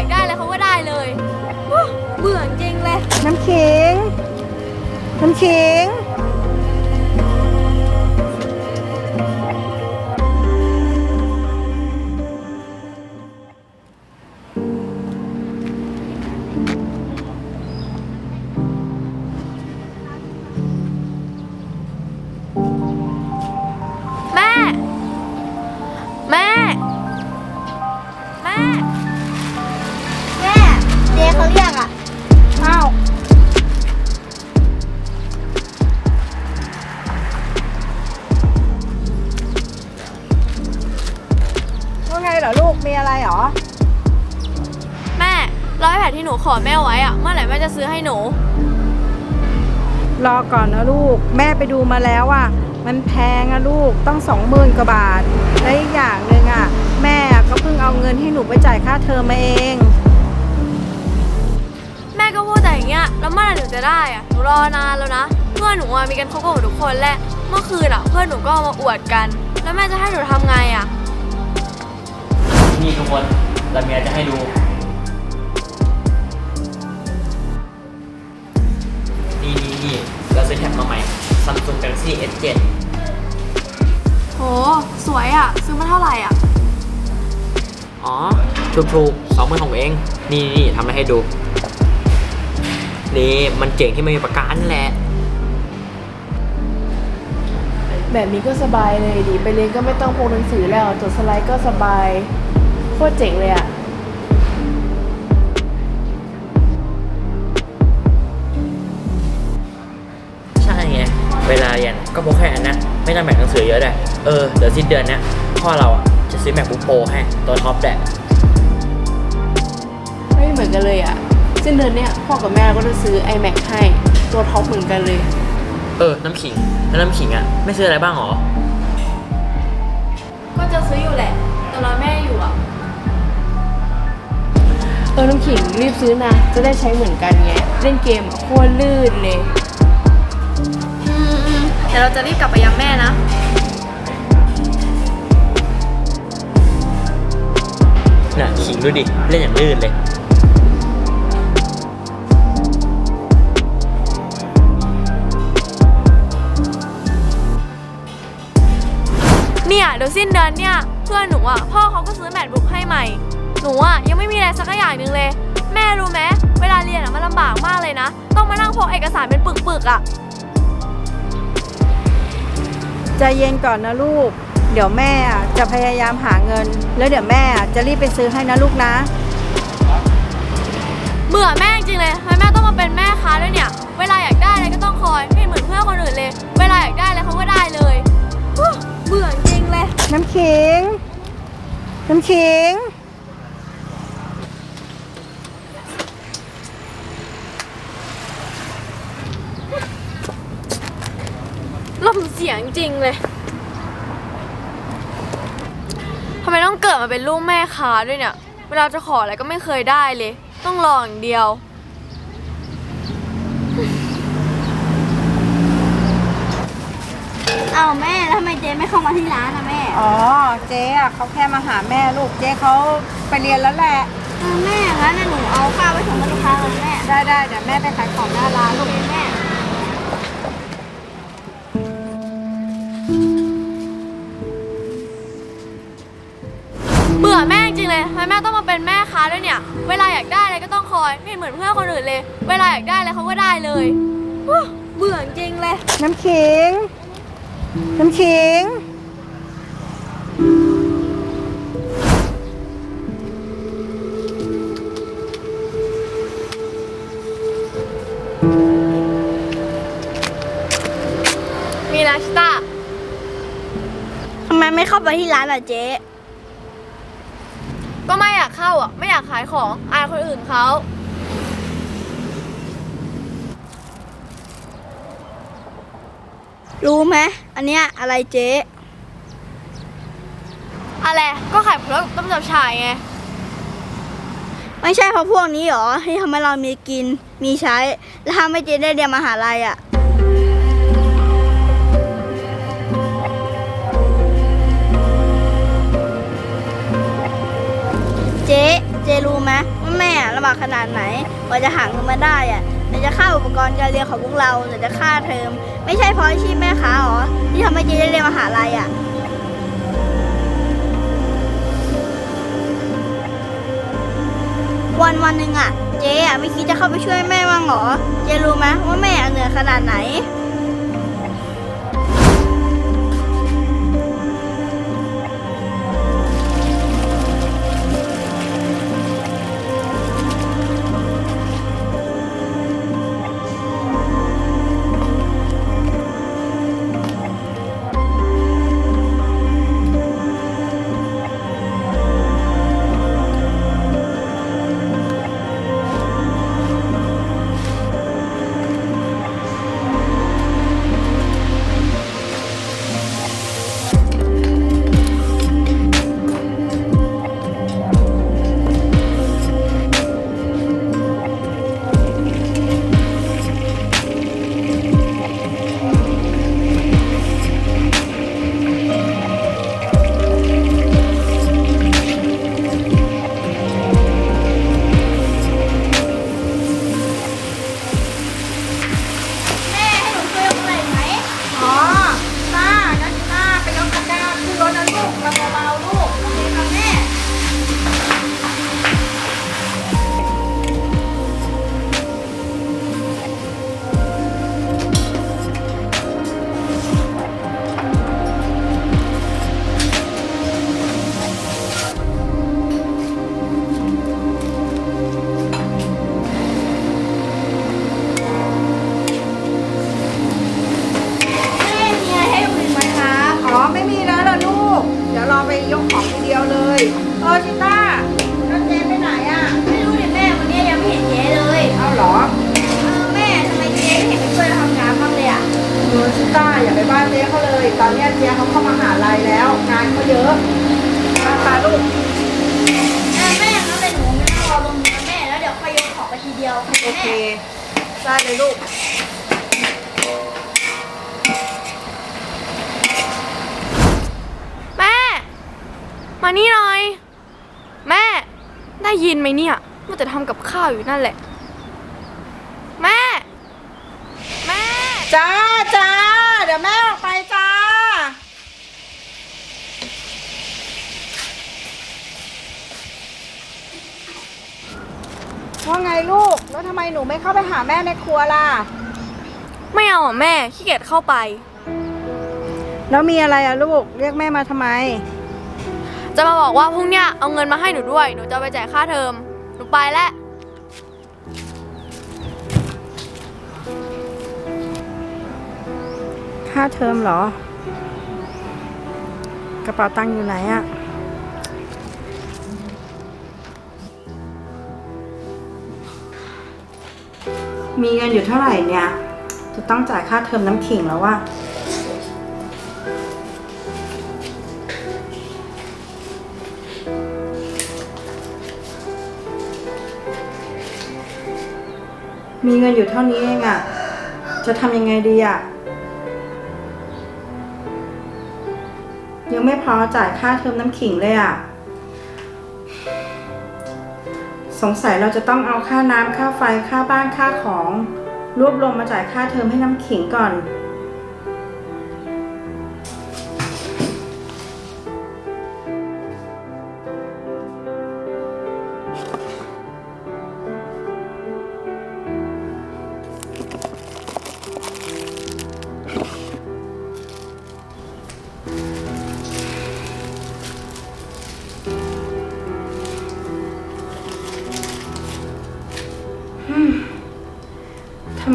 ากได้อะไรเขาก็ได้เลย เบื่อจริงเลย น้ำขิง น้ำขิง อลูกมีอะไรเหรอ แม่ร้อยแผนที่หนูขอแม่ไว้อะเมื่อไหร่แม่จะซื้อให้หนู รอก่อนนะลูก แม่ไปดูมาแล้วอะ มันแพงอะลูกต้องสองหมื่นกว่าบาท และอีกอย่างหนึ่งอะแม่ก็เพิ่งเอาเงินให้หนูไปจ่ายค่าเทอมมาเอง แม่ก็พูดแต่อย่างเงี้ยแล้วเมื่อไหร่หนูจะได้อะหนูรอนานแล้วนะเพื่อนหนูอะมีกันครบกันหมดทุกคนและเมื่อคืนอะเพื่อนหนูก็เอามาอวดกัน แล้วแม่จะให้หนูทำไงอะ นี่ทุกคนเรามีอะไรจะให้ดู นี่นี่นี่เราซื้อแท็บมาใหม่ Samsung Galaxy S7 โห สวยอะซื้อมาเท่าไหร่อะอ๋อ ถูกถูกสองหมื่นของเอง นี่นี่ทำอะไรให้ดู นี่มันเจ๋งที่ไม่มีประกันนั่นแหละ แบบนี้ก็สบายเลยดิไปเรียนก็ไม่ต้องพกหนังสือแล้วจดสไลด์ก็สบายโคตรเจ๋งเลยอะใช่ไง เวลาเรียนก็พกแค่อันนะ ไม่ต้องแบ่งหนังสือเยอะเลยเออ เดี๋ยวสิ้นเดือนเนี้ยพ่อเราอะจะซื้อ MacBook Pro ให้ตัวท็อปแหละไม่เหมือนกันเลยอะสิ้นเดือนเนี้ยพ่อกับแม่ก็จะซื้อ iMac ให้ตัวท็อปเหมือนกันเลย เออ น้ำขิงแล้วน้ำขิงอะไม่ซื้ออะไรบ้างหรอ ก็จะซื้ออยู่แหละ แต่รอแม่อยู่อะเออน้ำขิงรีบซื้อนะ จะได้ใช้เหมือนกันไงเล่นเกมอะโคตรลื่นเลย อืมอืมเดี๋ยวเราจะรีบกลับไปยังแม่นะ น่ะขิงดูดิ เล่นอย่างลื่นเลย เนี่ยเดี๋ยวสิ้นเดือนเนี่ย เพื่อนหนูอะ พ่อเขาก็ซื้อแมทบุ๊กให้ใหม่ หนูอะยังไม่มีอะไรสักอย่างหนึ่งเลย แม่รู้ไหมเวลาเรียนอะมันลำบากมากเลยนะ ต้องมานั่งพกเอกสารเป็นปึกๆอะใจเย็นก่อนนะลูก เดี๋ยวแม่อะจะพยายามหาเงิน แล้วเดี๋ยวแม่อะจะรีบไปซื้อให้นะลูกนะ เบื่อแม่จริงๆเลยทำไมแม่ต้องมาเป็นแม่ค้าด้วยเนี่ย เวลาอยากได้อะไรก็ต้องคอยไม่เหมือนเพื่อนคนอื่นเลย เวลาอยากได้อะไรเขาก็ได้เลยฮู้เบื่อจริงเลย น้ำขิง น้ำขิง ลมเสียงจริงเลยทำ ไมต้องเกิดมาเป็นลูกแม่ค้าด้วยเนี่ย เวลาจะขออะไรก็ไม่เคยได้เลย ต้องรออย่างเดียว เอาแม่แล้วทำไมเจ๊ไม่เข้ามาที่ร้านอะแม่อ๋อ เจ๊อะเขาแค่มาหาแม่ลูก เจ๊เขาไปเรียนแล้วแหละ เออแม่งั้นน่ะหนูเอาข้าวไปส่งให้ลูกค้าเลยแม่ ได้ได้เดี๋ยวแม่ไปขายของหน้าร้านลูก แม่ เลยทำไมแม่ต้องมาเป็นแม่ค้าด้วยเนี่ย เวลาอยากได้อะไรก็ต้องคอย ไม่เหมือนเพื่อนคนอื่นเลย เวลาอยากได้อะไรเขาก็ได้เลยฮู้เบื่อจริงเลย น้ำขิง น้ำขิง มีนาชิตาทำไมไม่เข้าไปที่ร้านอะเจ๊ ก็ไม่อยากเข้าอะ ไม่อยากขายของอายคนอื่นเขารู้ไหมอันเนี้ยอะไรเจ๊อะไรก็ขายผลกับต้มจับฉ่ายไง ไม่ใช่เพราะพวกนี้หรอที่ทำให้เรามีกินมีใช้ และทำให้เจ๊ได้เรียนมหาลัยอะ เจ๊ เจ๊รู้ไหมว่าแม่ลำบากขนาดไหนกว่าจะหาเงินมาได้อะไหนจะค่าอุปกรณ์การเรียนของพวกเราไหนจะค่าเทอม ไม่ใช่เพราะอาชีพแม่ค้าหรอ ที่ทำให้เจ๊ได้เรียนมหาลัยอะวันวันหนึ่งอะเจ๊อะไม่คิดจะเข้าไปช่วยแม่บ้างเหรอ เจ๊รู้ไหมว่าแม่อะเหนื่อยขนาดไหน เดียวโอแม่เคได้เลยลูกแม่ มานี่หน่อย แม่ ได้ยินไหมเนี่ยว่าจะทำกับข้าวอยู่นั่นแหละ แม่ แม่ จ้าจ้า เดี๋ยวแม่ออกไปจ้า ว่าไงลูก แล้วทำไมหนูไม่เข้าไปหาแม่ในครัวล่ะ ไม่เอาอะแม่ขี้เกียจเข้าไป แล้วมีอะไรอะลูก เรียกแม่มาทำไม จะมาบอกว่าพรุ่งเนี้ยเอาเงินมาให้หนูด้วย หนูจะเอาไปจ่ายค่าเทอม หนูไปแล้ว ค่าเทอมเหรอ กระเป๋าตังค์อยู่ไหนอะ มีเงินอยู่เท่าไหร่เนี่ย จะต้องจ่ายค่าเทอมน้ำขิงแล้วว่ามีเงินอยู่เท่านี้เองอะจะทำยังไงดีอะยังไม่พอจ่ายค่าเทอมน้ำขิงเลยอะ่ะ สงสัยเราจะต้องเอาค่าน้ำค่าไฟค่าบ้านค่าของ รวบรวมมาจ่ายค่าเทอมให้น้ำขิงก่อน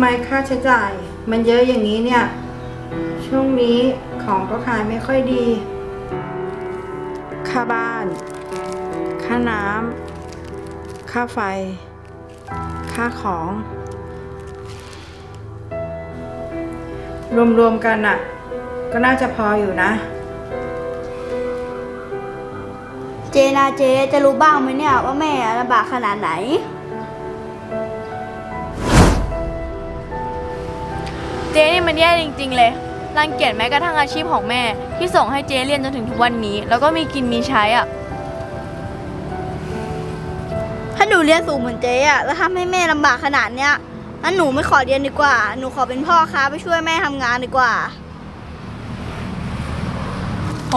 มค่าใช้จ่าย มันเยอะอย่างนี้เนี่ย ช่วงนี้ของก็ขายไม่ค่อยดี ค่าบ้าน ค่าน้ำ ค่าไฟ ค่าของ รวมๆกันอะก็น่าจะพออยู่นะ เจนาเจจะรู้บ้างไหมเนี่ยว่าแม่ลำบากขนาดไหน เจ๊นี่มันแย่จริง ๆ เลยรังเกียจแม้กระทั่งอาชีพของแม่ ที่ส่งให้เจ๊เรียนจนถึงทุกวันนี้ แล้วก็มีกินมีใช้อะ ถ้าาหนูเรียนสูงเหมือนเจ๊อะแล้วทำให้แม่ลำบากขนาดเนี้ยงั้นหนูไม่ขอเรียนดีกว่า หนูขอเป็นพ่อค้าไปช่วยแม่ทำงานดีกว่า โห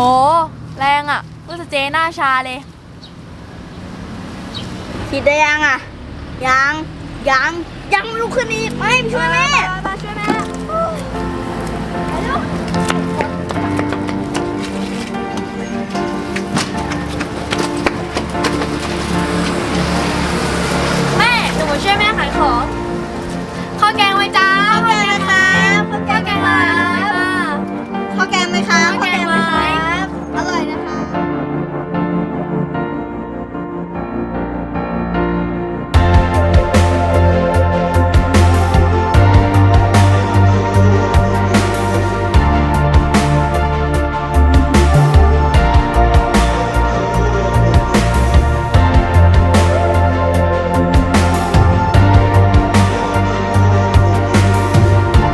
แรงอะก็จะเจ๊หน้าชาเลย คิดได้ยังอะยังยัง ยังลุกขึ้นอีกไม่ช่วยแม่ มาช่วยแม่